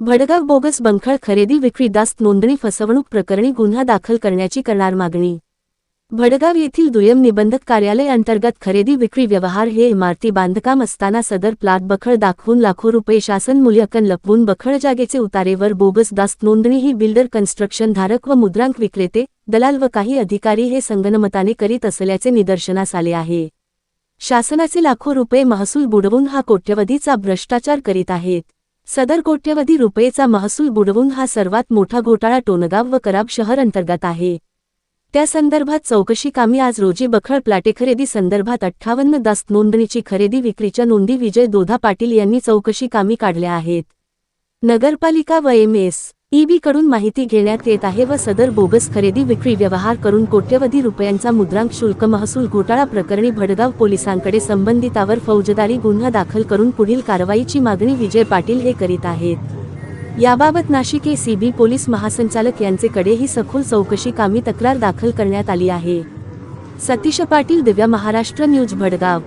Bhadgaon bogus बंखळ खरेदी विक्री दास्त नोंदणी फसवणूक प्रकरणी गुन्हा दाखल करण्याची करणार मागणी. भडगाव येथील दुय्यम निबंधक कार्यालय अंतर्गत खरेदी विक्री व्यवहार हे इमारती बांधकाम असताना सदर प्लाट बखळ दाखवून लाखो रुपये शासन मूल्यांकन लपवून बखळ जागेचे उतारेवर बोगस दास्त नोंदणी ही बिल्डर कन्स्ट्रक्शन धारक व मुद्रांक विक्रेते दलाल व काही अधिकारी हे संगनमताने करीत असल्याचे निदर्शनास आले आहे. शासनाचे लाखो रुपये महसूल बुडवून हा कोट्यवधीचा भ्रष्टाचार करीत आहेत. सदर कोट्यवधी रुपयेचा महसूल बुडवून हा सर्वात मोठा घोटाळा टोनगाव व कराब शहर अंतर्गत आहे. त्या संदर्भात चौकशी कामी आज रोजी बखळ प्लाटे खरेदी संदर्भात अठ्ठावन्न दास्त नोंदणीची खरेदी विक्रीच्या नोंदी विजय दोधा पाटील यांनी चौकशी कामी काढल्या आहेत. नगरपालिका व एम एस ईबी कडून माहिती घेण्यात येत आहे व सदर बोगस खरेदी विक्री व्यवहार करून कोट्यवधी रुपयांचा मुद्रांक शुल्क महसूल घोटाळा प्रकरणी भडगाव पोलिसांकडे संबंधितावर फौजदारी गुन्हा दाखल करून पुढील कारवाईची मागणी विजय पाटील हे करीत आहेत. याबाबत नाशिक एसीबी पोलीस महासंचालक यांचेकडेही सखोल चौकशी कामी तक्रार दाखल करण्यात आली आहे. सतीश पाटील दिव्या महाराष्ट्र न्यूज भडगाव.